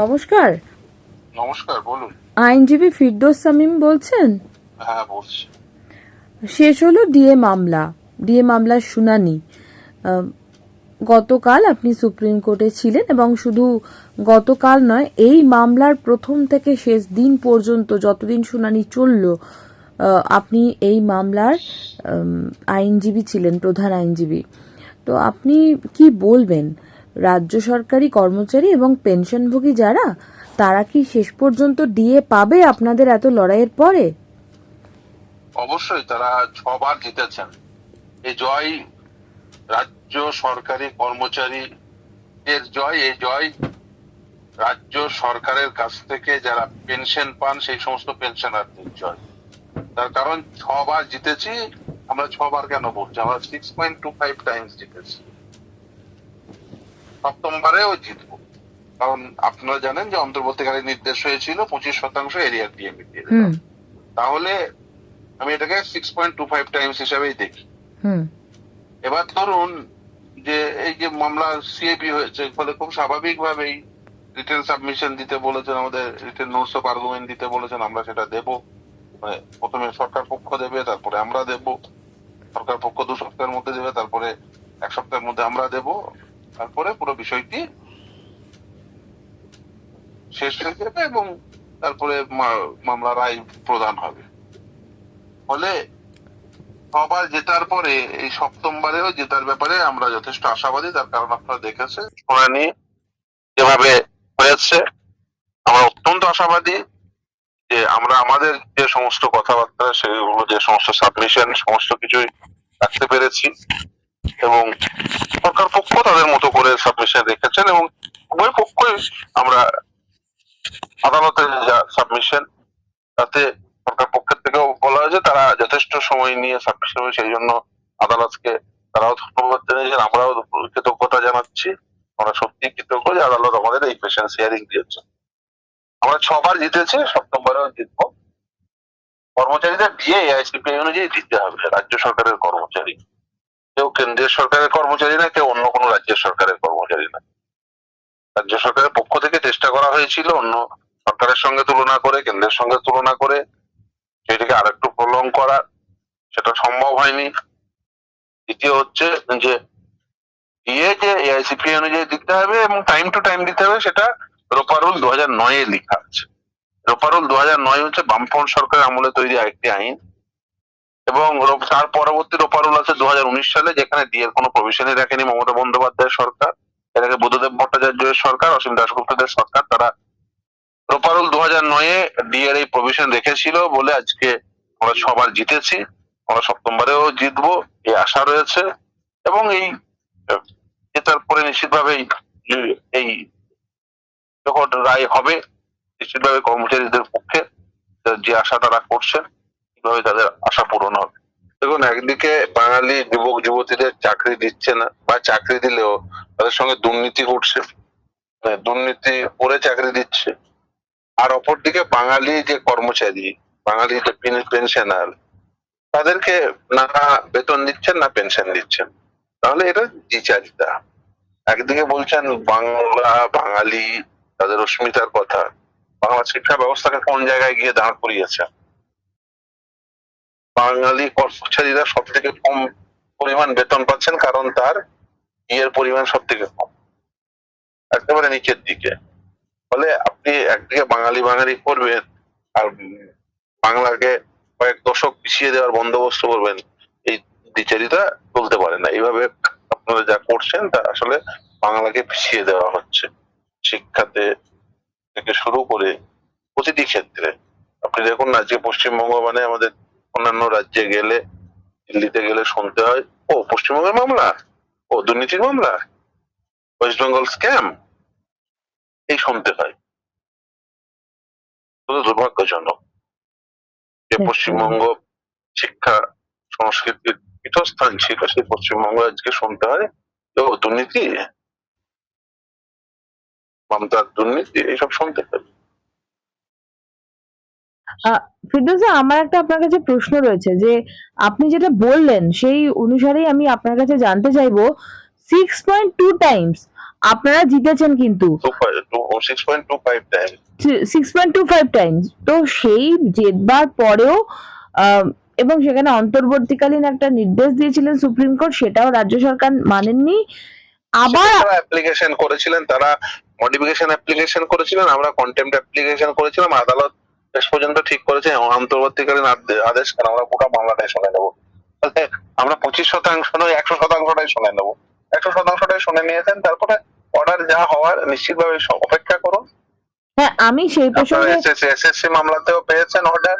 নমস্কার। নমস্কার বলুন। আইনজীবী ফিরদোস সামিম বলছেন? হ্যাঁ বলছি। শেষ হলো ডিএ মামলা ডিএ মামলার শুনানি। গতকাল আপনি সুপ্রিম কোর্টে ছিলেন এবং শুধু গতকাল নয় এই মামলার প্রথম থেকে শেষ দিন পর্যন্ত যতদিন শুনানি চলল আপনি এই মামলার আইনজীবী ছিলেন প্রধান আইনজীবী। তো আপনি কি বলবেন? রাজ্য সরকারি কর্মচারী এবং পেনশনভোগী যারা, তারা কি শেষ পর্যন্ত ডিএ পাবে আপনাদের এত লড়াইয়ের পরে? অবশ্যই, তারা ছবার জিতেছেন। এই জয় রাজ্য সরকারি কর্মচারী, এর জয়, এই জয় রাজ্য সরকারের কাছ থেকে যারা পেনশন পান, সেই সমস্ত পেনশনারদের জয়। তার কারণ, ছবার জিতেছি, আমরা ছবার কেন বলছি? আমরা six point two five times জিতেছি। সপ্তমবারেও জিতবো। কারণ আপনারা জানেন যে অন্তর্বর্তীকালীন নির্দেশ হয়েছিল পঁচিশ শতাংশ এরিয়ার ডিএমই দিয়ে। তাহলে আমি এটাকে six point two five times হিসাবেই দেখি। এবার ধরুন যে এই যে মামলা সিএপি হয়েছে ফলে খুব স্বাভাবিকভাবেই রিটেন সাবমিশন দিতে বলেছেন আমাদের রিটেন নোটস অফ আর্গুমেন্ট দিতে বলেছেন আমরা সেটা দেব। মানে প্রথমে সরকার পক্ষ দেবে তারপরে আমরা দেব। সরকার পক্ষ দু সপ্তাহের মধ্যে দেবে তারপরে এক সপ্তাহের মধ্যে আমরা দেব। তারপরে পুরো বিষয়টি শেষ হয়ে যাবে এবং তারপরে মামলা রায় প্রদান হবে। ফলে সবার জেতার পরে, এই সপ্তমবারেও জেতার ব্যাপারে আমরা যথেষ্ট আশাবাদী, তার কারণ আপনারা দেখেছেন। শুনানি যেভাবে হয়েছে, আমরা অত্যন্ত আশাবাদী যে আমরা আমাদের যে সমস্ত কথাবার্তা সেগুলো যে সমস্ত সাবমিশন সমস্ত কিছুই রাখতে পেরেছি। এবং সরকার পক্ষ তাদের মতো করে সাবমিশন রেখেছেন এবং উভয় পক্ষই আমরা আদালতে যা সাবমিশন তাতে সরকার পক্ষের থেকেও বলা হয়েছে তারা যথেষ্ট সময় নিয়ে সাবমিশন সেই জন্য আদালতকে তারাও ধন্যবাদ জানিয়েছেন, আমরাও কৃতজ্ঞতা জানাচ্ছি। আমরা সত্যি কৃতজ্ঞ যে আদালত আমাদের এই পেশেন্ট শেয়ারিং দিয়েছে আমরা ছবার জিতেছি সপ্তমবারেও জিতবো। কর্মচারীদের দিয়ে এআইসিপিআই অনুযায়ী দিতে হবে, রাজ্য সরকারের কর্মচারী। কেউ কেন্দ্রীয় সরকারের কর্মচারী না, কেউ অন্য কোনো রাজ্যের সরকারের কর্মচারী না। রাজ্য সরকারের পক্ষ থেকে চেষ্টা করা হয়েছিল অন্য সরকারের সঙ্গে তুলনা করে, কেন্দ্রের সঙ্গে তুলনা করে, সেটিকে আরেকটু প্রলং করা। সেটা সম্ভব হয়নি। দ্বিতীয় হচ্ছে যে, দিয়ে যে এআইসিপি অনুযায়ী দিতে হবে এবং টাইম টু টাইম দিতে হবে, সেটা রোপারুল দু হাজার নয়ে লেখা আছে। রোপারুল দু হাজার নয় হচ্ছে বামফ্রন্ট সরকারের আমলে তৈরি একটি আইন। এবং তার পরবর্তী রোপারুল আছে দু হাজার উনিশ সালে, যেখানে ডিএর কোনো প্রভিশনই রাখেনি মমতা বন্দ্যোপাধ্যায়ের সরকার। এটাকে বুদ্ধদেব ভট্টাচার্যের সরকার, অসীম দাশগুপ্তদের সরকার। তারা রোপারুল দু হাজার নয়ে ডিএর এই প্রভিশন রেখেছিল বলে আজকে আমরা সবার জিতেছি। আমরা সপ্তমবারেও জিতবো, এই আশা রয়েছে। এবং এই জেতার পরে নিশ্চিতভাবেই এই রায় হবে, নিশ্চিতভাবে কর্মচারীদের পক্ষে যে আশা তারা করছেন। কীভাবে তাদের আশা পূরণ হবে। দেখুন, একদিকে বাঙালি যুবক, যুবতীদের চাকরি দিচ্ছে না বা চাকরি দিলেও তাদের সঙ্গে দুর্নীতি ঘটছে। মানে দুর্নীতি করে চাকরি দিচ্ছে। আর অপরদিকে বাঙালি যে কর্মচারী, বাঙালি যে পেনশনার, তাদেরকে না বেতন দিচ্ছেন, না পেনশন দিচ্ছেন। তাহলে এটা দ্বিচারিতা। একদিকে বলছেন বাংলা বাঙালি, তাদের অস্মিতার কথা, বাংলা শিক্ষা ব্যবস্থাকে কোন জায়গায় গিয়ে দাঁড় করিয়েছে? বাঙালি কর্মচারীরা সব থেকে কম পরিমাণ বেতন পাচ্ছেন কারণ তার ইয়ের পরিমাণ সব থেকে কম। একেবারে নিচের দিকে। ফলে আপনি একদিকে বাঙালি বাঙালি করবেন আর বাংলাকে কয়েক দশক পিছিয়ে দেওয়ার বন্দোবস্ত করবেন, এই দ্বিচারিতা চলতে পারে না। এইভাবে আপনারা যা করছেন তা আসলে বাংলাকে পিছিয়ে দেওয়া হচ্ছে। শিক্ষাতে থেকে শুরু করে প্রতিটি ক্ষেত্রে। আপনি দেখুন না আজকে পশ্চিমবঙ্গ মানে আমাদের অন্যান্য রাজ্যে গেলে দিল্লিতে গেলে শুনতে হয় ও পশ্চিমবঙ্গের মামলা ও দুর্নীতির মামলা ওয়েস্ট বেঙ্গল স্ক্যাম এই শুনতে হয়। দুর্ভাগ্যজনক যে পশ্চিমবঙ্গ শিক্ষা সংস্কৃতির পীঠস্থান ছিল সেই পশ্চিমবঙ্গ আজকে শুনতে হয় ও দুর্নীতি? মমতার দুর্নীতি এইসব শুনতে হয়। ফিরদৌসা আমার একটা আপনার কাছে প্রশ্ন রয়েছে যে আপনি যেটা বললেন সেই অনুসারেই আমি আপনার কাছে জানতে চাইব সিক্স পয়েন্ট টু টাইমস আপনারা জিতেছেন কিন্তু। Six point two five times তো সেই জেতবার পরেও এবং সেখানে অন্তর্বর্তীকালীন একটা নির্দেশ দিয়েছিলেন সুপ্রিম কোর্ট সেটাও রাজ্য সরকার মানেননি। আবার অ্যাপ্লিকেশন করেছিলেন তারা মডিফিকেশন অ্যাপ্লিকেশন করেছিলেন আমরা কন্টেম্প অ্যাপ্লিকেশন করেছিলাম আদালত শেষ পর্যন্ত ঠিক করেছে অন্তর্বর্তীকালীন আদেশ কেন আমরা পুরো মামলাটাই শুনে নেব। আমরা পঁচিশ শতাংশ নয় একশো শতাংশটাই শুনে নেব। একশো শতাংশটাই শুনে নিয়েছেন তারপরে অর্ডার যা হওয়ার নিশ্চিতভাবে অপেক্ষা করুন। হ্যাঁ আমি সেই প্রসঙ্গে এসএসসি মামলাতেও পেয়েছেন অর্ডার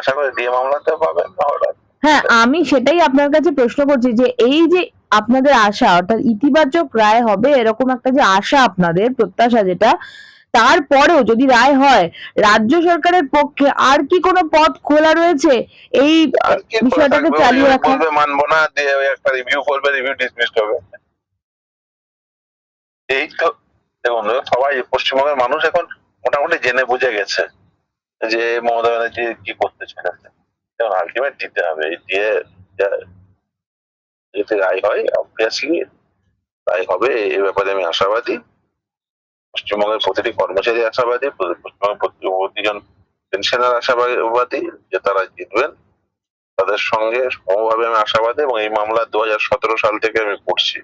আশা করি ডিএ মামলাতেও পাবেন অর্ডার হ্যাঁ আমি সেটাই আপনার কাছে প্রশ্ন করছি যে এই যে আপনাদের আশা অর্থাৎ ইতিবাচক রায় হবে এরকম একটা যে আশা আপনাদের প্রত্যাশা যেটা তারপরেও যদি রায় হয় রাজ্য সরকারের পক্ষে আর কি কোনো পথ খোলা রয়েছে? এই বিষয়টাকে চালিয়ে রাখা। মানবো না একটা রিভিউ করবে রিভিউ ডিসমিসড হবে। এই তো দেখুন সবাই পশ্চিমবঙ্গের মানুষ এখন মোটামুটি জেনে বুঝে গেছে যে মমতা ব্যানার্জি কি করতে চলেছে। এখন আলটিমেট দিতে হবে এই দিয়ে যদি রায় হয় অবভিয়াসলি রায় হবে এই ব্যাপারে আমি আশাবাদী। পশ্চিমবঙ্গের প্রতিটি কর্মচারী আশাবাদী, পশ্চিমবঙ্গের প্রতিজন পেনশনার আশাবাদী যে তারা জিতবেন। তাদের সঙ্গে সমভাবে আমি আশাবাদী এবং এই মামলা দু হাজার সতেরো সাল থেকে আমি করছি।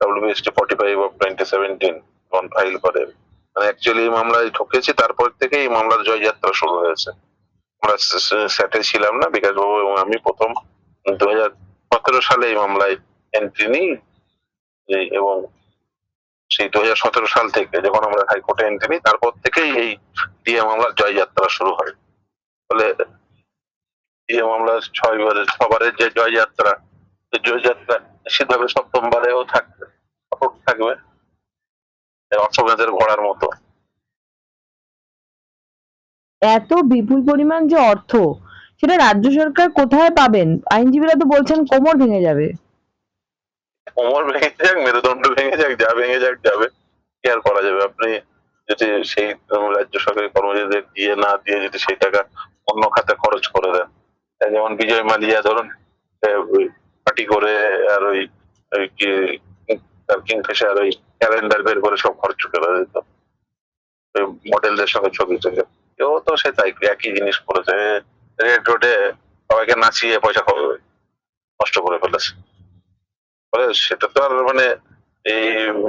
WBST forty five of twenty seventeen file করে। মানে অ্যাকচুয়ালি এই মামলায় ঢুকেছি, তারপর থেকে এই মামলার জয়যাত্রা শুরু হয়েছে। আমরা স্যাটে ছিলাম না বিকাশ বাবু এবং আমি প্রথম দু হাজার সতেরো সালে এই মামলায় এন্ট্রি নিই। এবং সেই দু হাজার সতেরো সাল থেকে যখন আমরা হাইকোর্টে এন্ট্রি নিই, তারপর থেকেই এই ডিএ মামলার জয়যাত্রা শুরু হয়। ফলে ডিএ মামলার ছয় বারের যে জয়যাত্রা জয়যাত্রা নিশ্চিতভাবে সপ্তমবারেও থাকবে অটুট থাকবে। অশ্বমেধের ঘোড়ার মতো। এত বিপুল পরিমাণ যে অর্থ, সেটা রাজ্য সরকার কোথায় পাবেন? আইনজীবীরা তো বলছেন কোমর ভেঙে যাবে। কোমর ভেঙে যাক, মেরুদণ্ড ভেঙে যাক, যা ভেঙে যাক, যাবে। কি আর করা যাবে? আপনি যদি সেই রাজ্য সরকারি কর্মচারীদের দিয়ে না দিয়ে যদি সেই টাকা অন্য খাতে খরচ করে দেন যেমন বিজয় মালিয়া ধরুন পার্টি করে আর ওই কি, তার কিংফিশার ওই ক্যালেন্ডার বের করে সব খরচ করে দিত। মডেলদের সঙ্গে ছবি থেকে কেউ তো সে তাই, একই জিনিস করেছে রেড রোডে সবাইকে নাচিয়ে পয়সা নষ্ট করে ফেলেছে। ফলে সেটা তো আর মানে এই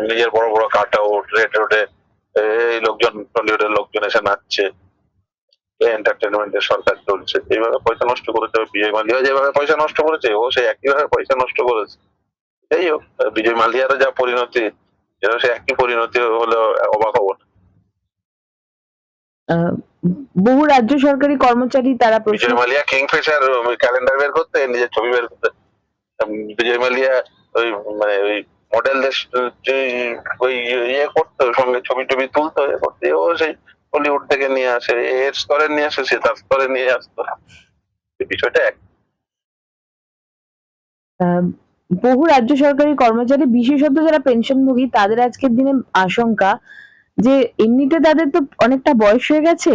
নিজের বড় বড় কাট আউট রেড রোডে এই লোকজন টলিউডের লোকজন এসে নাচছে। এন্টারটেনমেন্টের সরকার চলছে। এইভাবে পয়সা নষ্ট করেছে বিজয় মালিয়া। যেভাবে পয়সা নষ্ট করেছে ও সেই একইভাবে পয়সা নষ্ট করেছে। যাই হোক বিজয় মালিয়ারও যা পরিণতি যেন সে একই পরিণতি হলেও অবাক হব না। বহু রাজ্য সরকারি কর্মচারী তারা বিজয় মালিয়া কিংফিশার ক্যালেন্ডার বের করতে নিজের ছবি বের করতে। বিজয় মালিয়া ওই মানে ওই মডেলদের ওই ইয়ে করতো সঙ্গে ছবি টবি তুলতো ইয়ে করতো ও সেই বলিউড থেকে নিয়ে আসে এর স্তরে নিয়ে আসে সে তার স্তরে নিয়ে আসতো। বিষয়টা এক। বহু রাজ্য সরকারি কর্মচারী বিশেষত যারা পেনশনভোগী তাদের আজকের দিনে আশঙ্কা যে এমনিতে তাদের তো অনেকটা বয়স হয়ে গেছে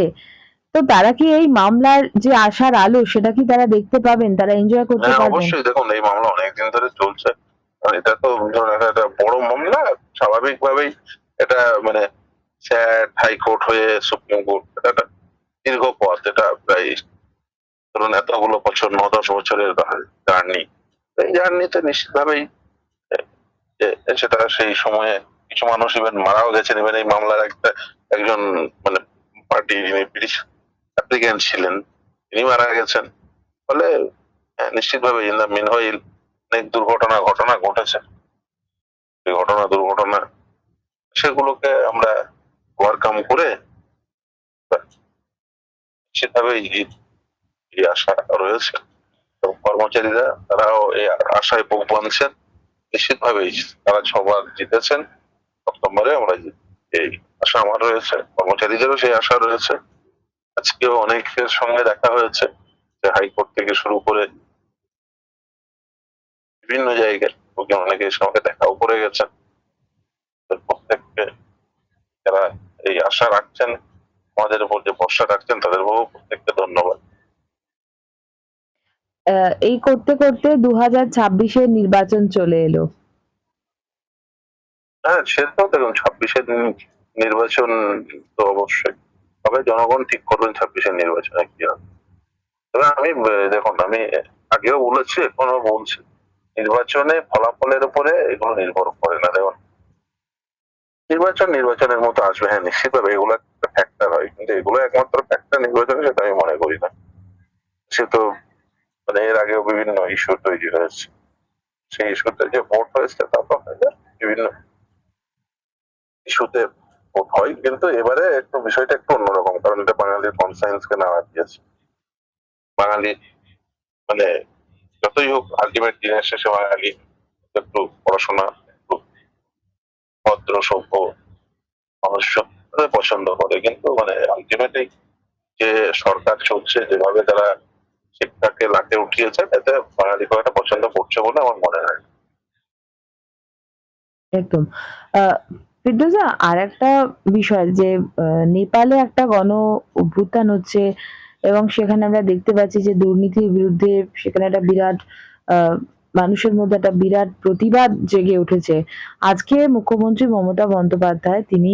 তো তারা কি এই মামলার যে আশার আলো সেটা কি তারা দেখতে পাবেন তারা এনজয় করতে হ্যাঁ পারবেন? অবশ্যই। দেখুন এই মামলা অনেকদিন ধরে চলছে। এটা তো ধরুন একটা- বড় মামলা, স্বাভাবিকভাবেই এটা মানে স্যাট হাইকোর্ট হয়ে সুপ্রিম কোর্ট, এটা একটা দীর্ঘ পথ, এটা প্রায় ধরুন এতগুলো বছর, ন দশ বছরের জার্নি। এই জার্নিতে নিশ্চিতভাবেই সেটা সেই সময়ে কিছু মানুষ ইভেন মারাও গেছেন ইভেন এই মামলার একটা, একজন মানে পার্টি ব্রিটিশ অ্যাপ্লিকেন্ট ছিলেন, তিনি মারা গেছেন। ফলে নিশ্চিতভাবে ইন দ্য মিনহইল অনেক দুর্ঘটনা, ঘটনা ঘটেছে। ঘটনা, দুর্ঘটনা, সেগুলোকে আমরা ওভারকাম করে নিশ্চিতভাবে এই আশা রয়েছে। কর্মচারীরা, তারাও এই আশায় বুক বাঁধছেন নিশ্চিতভাবেই তারা ছবার জিতেছেন। সপ্তমবারে আমরা এই আশা আমার রয়েছে, কর্মচারীদেরও সেই আশা রয়েছে। আজকেও অনেকের সঙ্গে দেখা হয়েছে যে হাইকোর্ট থেকে শুরু করে বিভিন্ন জায়গায় ওকে অনেকের সঙ্গে দেখাও করে গেছেন। প্রত্যেককে যারা এই আশা রাখছেন আমাদের উপর যে ভরসা রাখছেন তাদের বহু প্রত্যেককে ধন্যবাদ। এই করতে করতে দু হাজার ছাব্বিশের নির্বাচন চলে এলো। হ্যাঁ সে তো দেখুন ছাব্বিশের নির্বাচন তো অবশ্যই তবে জনগণ ঠিক করবেন ছাব্বিশের নির্বাচনে কি হবে। তবে আমি দেখুন আমি আগেও বলেছি এখনও বলছি। নির্বাচনে ফলাফলের উপরে এগুলো নির্ভর করে না, দেখুন। নির্বাচন নির্বাচনের মতো আসবে হ্যাঁ নিশ্চিতভাবে এগুলো একটা ফ্যাক্টর হয়। কিন্তু এগুলো একমাত্র ফ্যাক্টর নির্বাচনে সেটা আমি মনে করি না। সে তো মানে এর আগেও বিভিন্ন ইস্যু তৈরি হয়েছে। সেই ইস্যুতে যে ভোট হয়েছে, তা তো বিভিন্ন ইস্যুতে ভোট হয়, কিন্তু এবারে একটু বিষয়টা একটু অন্যরকম, কারণ এটা বাঙালির কনসায়েন্সকে নেওয়া দিয়েছে। বাঙালি মানে যতই হোক আলটিমেট দিনের শেষে বাঙালি একটু পড়াশোনা, একটু ভদ্র, সভ্য মানুষ পছন্দ করে কিন্তু মানে আলটিমেটলি যে সরকার চলছে, যেভাবে তারা শিক্ষাকে লাটে উঠিয়েছে এতে বাঙালি খুব একটা পছন্দ করছে বলে আমার মনে হয়। একদম আর একটা বিষয় যে নেপালে একটা গণ অভ্যুত্থান হচ্ছে এবং সেখানে আমরা দেখতে পাচ্ছি যে দুর্নীতির বিরুদ্ধে সেখানে একটা বিরাট মানুষের মধ্যে একটা বিরাট প্রতিবাদ জেগে উঠেছে। আজকে মুখ্যমন্ত্রী মমতা বন্দ্যোপাধ্যায় তিনি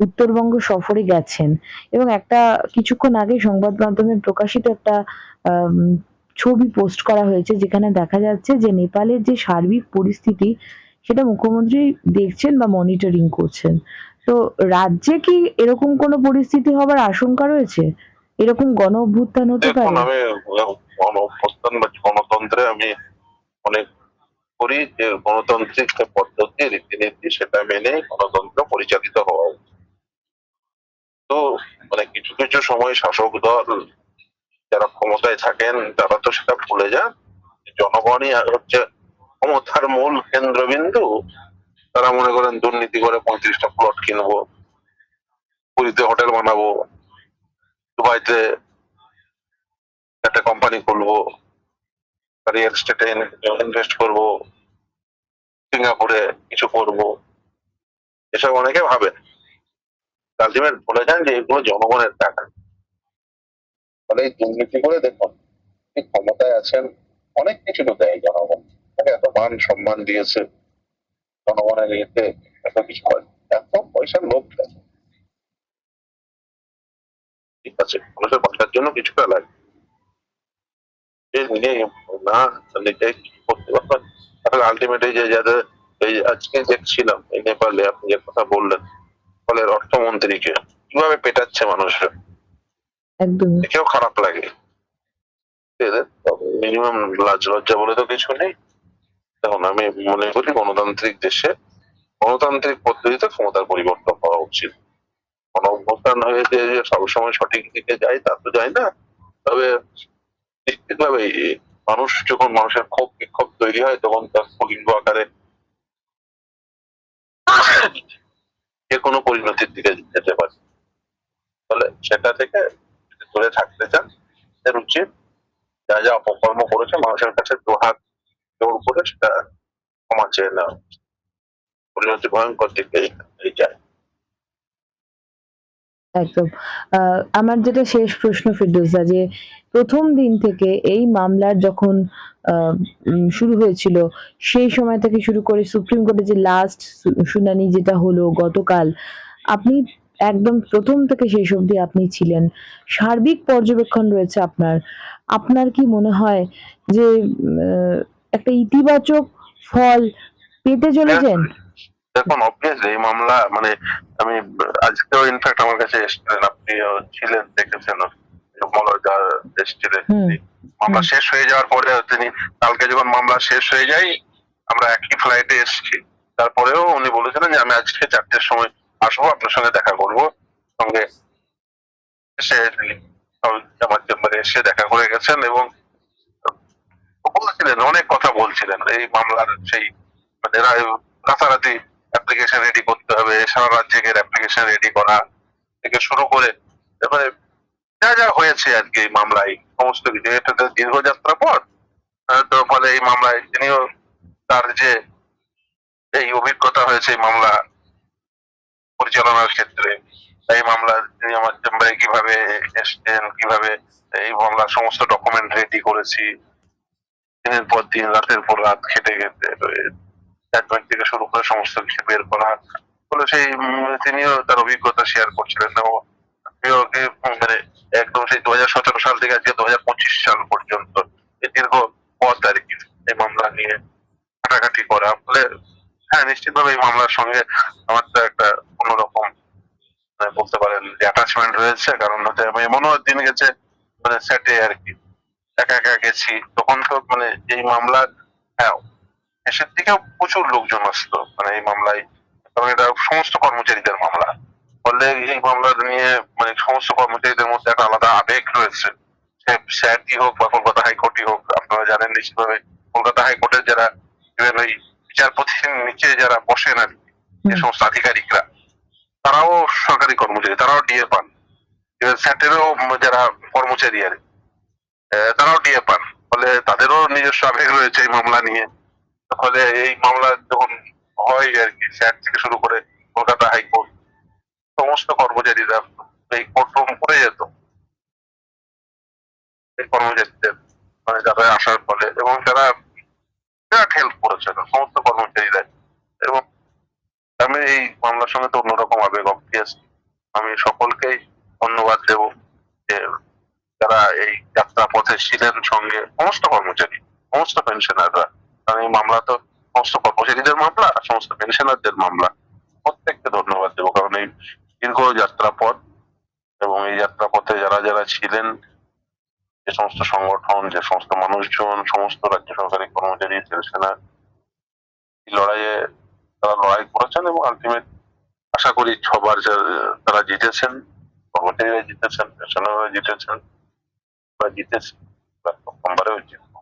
উত্তরবঙ্গ সফরে গেছেন এবং একটা কিছুক্ষণ আগে সংবাদ মাধ্যমে প্রকাশিত একটা ছবি পোস্ট করা হয়েছে যেখানে দেখা যাচ্ছে যে নেপালের যে সার্বিক পরিস্থিতি সেটা মুখ্যমন্ত্রী দেখছেন বা মনিটরিং করছেন। তো রাজ্যে কি এরকম কোনো পরিস্থিতি হবার আশঙ্কা রয়েছে? এরকম গণ অভ্যুত্থান হতে পারে? আমি গণ অভ্যুত্থান বা গণতন্ত্রে আমি অনেক করি যে গণতান্ত্রিক পদ্ধতি রীতিনীতি সেটা মেনে গণতন্ত্র পরিচালিত হওয়া তো মানে কিছু কিছু সময় শাসক দল যারা ক্ষমতায় থাকেন তারা তো সেটা ভুলে যান। জনগণই হচ্ছে ক্ষমতার মূল কেন্দ্রবিন্দু। তারা মনে করেন দুর্নীতি করে পঁয়ত্রিশটা প্লট কিনবো পুরীতে হোটেল বানাবো। দুবাইতে একটা কোম্পানি খুলবো রিয়েল এস্টেটে ইনভেস্ট করব, সিঙ্গাপুরে কিছু করব, এসব অনেকে ভাবে। আলটিমেট বলে যান যে এগুলো জনগণের টাকা। ফলে এই দুর্নীতি করে দেখুন ক্ষমতায় আছেন, অনেক কিছু তো দেয় জনগণ। তাকে এত মান সম্মান দিয়েছে, জনগণের ইয়েতে এত কিছু হয়। এত পয়সার লোভ দেয় ঠিক আছে? মানুষের পয়সার জন্য কিছুটা লাগে। যে নিজে না নিজে কিছু করতে পারবেন তাহলে আলটিমেটলি যে যাদের এই আজকে দেখছিলাম এই নেপালে আপনি যে কথা বললেন ফলের অর্থমন্ত্রীকে কীভাবে পেটাচ্ছে মানুষের? খারাপ লাগে। মিনিমাম লাজ লজ্জা বলে তো কিছু নেই। দেখুন আমি মনে করি গণতান্ত্রিক দেশে গণতান্ত্রিক পদ্ধতিতে ক্ষমতার পরিবর্তন হওয়া উচিত। অভ্যুত্থান হয়েছে যে সবসময় সঠিক দিকে যায় তা তো যায় না। তবে নিশ্চিতভাবে মানুষ যখন মানুষের ক্ষোভ, বিক্ষোভ তৈরি হয়, তখন তার স্ফুলিঙ্গ আকারে যে কোনো পরিণতির দিকে যেতে পারে। ফলে সেটা থেকে দূরে থাকতে চান, এর উচিত যা যা অপকর্ম করেছে, মানুষের কাছে দুহাত জোর করে সেটা ক্ষমা চেয়ে নেওয়া। পরিণতি ভয়ঙ্কর দিকে যায়। একদম। আমার যেটা শেষ প্রশ্ন ফিরদৌসা, যে প্রথম দিন থেকে এই মামলার যখন শুরু হয়েছিল, সেই সময় থেকে শুরু করে সুপ্রিম কোর্টে যে লাস্ট শুনানি যেটা হলো গতকাল, আপনি একদম প্রথম থেকে শেষ অবধি আপনি ছিলেন। সার্বিক পর্যবেক্ষণ রয়েছে আপনার। আপনার কি মনে হয় যে একটা ইতিবাচক ফল পেতে চলেছেন? দেখুন অবভিয়াসলি এই মামলা মানে আমি আজকেও ইনফ্যাক্ট আমার কাছে এসেছিলেন আপনি ছিলেন দেখেছেন মলয়দার এসেছিলেন মামলা শেষ হয়ে যাওয়ার পরে তিনি কালকে যখন মামলা শেষ হয়ে যায় আমরা একই ফ্লাইটে এসেছি। তারপরেও উনি বলেছিলেন যে আমি আজকে চারটের সময় আসব আপনার সঙ্গে দেখা করব। সঙ্গে এসে আমার চেম্বারে এসে দেখা করে গেছেন এবং বলছিলেন অনেক কথা বলছিলেন। এই মামলার সেই মানে রাতারাতি অ্যাপ্লিকেশন রেডি করতে হবে, সারা রাত জেগে অ্যাপ্লিকেশন রেডি করা, থেকে শুরু করে, এবারে যা যা হয়েছে আর কি মামলায়, সমস্ত কিছু। এটা তো দীর্ঘযাত্রা পর তো ফলে এই মামলায় তিনিও তার যে এই অভিজ্ঞতা হয়েছে এই মামলা পরিচালনার ক্ষেত্রে, এই মামলা তিনি আমার চেম্বারে কীভাবে এসছেন, কীভাবে এই মামলার সমস্ত ডকুমেন্ট রেডি করেছি, দিনের পর দিন, রাতের পর রাত খেটে অ্যাডমিট থেকে শুরু করে সমস্ত কিছু বের করা। ফলে সেই তিনিও তার অভিজ্ঞতা শেয়ার করছিলেন মানে একদম সেই দু হাজার সতেরো সাল থেকে আজকে দু হাজার পঁচিশ সাল পর্যন্ত এই দীর্ঘ পথ আর কি এই মামলা নিয়ে ঘাটাঘাটি করা। ফলে হ্যাঁ নিশ্চিতভাবে এই মামলার সঙ্গে আমার তো একটা অন্যরকম মানে বলতে পারেন যে অ্যাটাচমেন্ট রয়েছে। কারণ হচ্ছে, আমি এমনও দিন গেছে মানে সেটে আর কি। একা একা গেছি। তখন তো মানে এই মামলার হ্যাঁ দেশের থেকেও প্রচুর লোকজন আসতো মানে এই মামলায় কারণ এটা সমস্ত কর্মচারীদের মামলা। ফলে এই মামলা নিয়ে মানে সমস্ত কর্মচারীদের মধ্যে একটা আলাদা আবেগ রয়েছে। সে স্যারই হোক বা কলকাতা হাইকোর্টই হোক আপনারা জানেন নিশ্চিতভাবে কলকাতা হাইকোর্টের যারা even ওই বিচারপতির নিচে যারা বসেন আর কি, যে সমস্ত আধিকারিকরা তারাও সরকারি কর্মচারী তারাও ডিএ পান। এবার স্যাটেরও যারা কর্মচারী আর তারাও ডিএ পান। ফলে তাদেরও নিজস্ব আবেগ রয়েছে এই মামলা নিয়ে। ফলে এই মামলা যখন হয় আর কি স্যাট থেকে শুরু করে কলকাতা হাইকোর্ট, সমস্ত কর্মচারীরা এই কোর্টরুম করে যেত। এই কর্মচারীদের মানে যারা আসার ফলে এবং তারা বিরাট হেল্প করেছে সমস্ত কর্মচারীরা এবং আমি এই মামলার সঙ্গে তো অন্যরকম আবেগ অবভিয়াসলি আমি সকলকেই ধন্যবাদ দেব যে যারা এই যাত্রা পথে ছিলেন সঙ্গে, সমস্ত কর্মচারী, সমস্ত পেনশনাররা কারণ এই মামলা তো সমস্ত কর্মচারীদের মামলা আর সমস্ত পেনশনারদের মামলা। প্রত্যেককে ধন্যবাদ দেবো, কারণ এই দীর্ঘ যাত্রা পথ এবং এই যাত্রা পথে যারা যারা ছিলেন, যে সমস্ত সংগঠন, যে সমস্ত মানুষজন, সমস্ত রাজ্য সরকারি কর্মচারী, পেনশনার লড়াইয়ে তারা লড়াই করেছেন এবং আলটিমেট আশা করি ছবার যা- তারা জিতেছেন, কর্মচারীরা জিতেছেন, পেনশনাররা জিতেছেন, বা জিতেছে প্রথমবারেও জিতবো।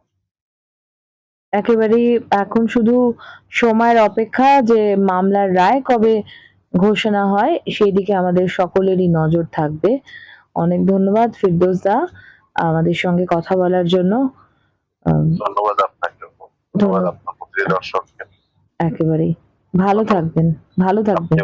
একেবারেই এখন শুধু সময়ের অপেক্ষা যে মামলার রায় কবে ঘোষণা হয় সেই দিকে আমাদের সকলেরই নজর থাকবে। অনেক ধন্যবাদ ফিরদোস দা আমাদের সঙ্গে কথা বলার জন্য। ধন্যবাদ আপনাকে। ধন্যবাদ। আপনার দর্শককে। একেবারেই। ভালো থাকবেন। ভালো থাকবেন।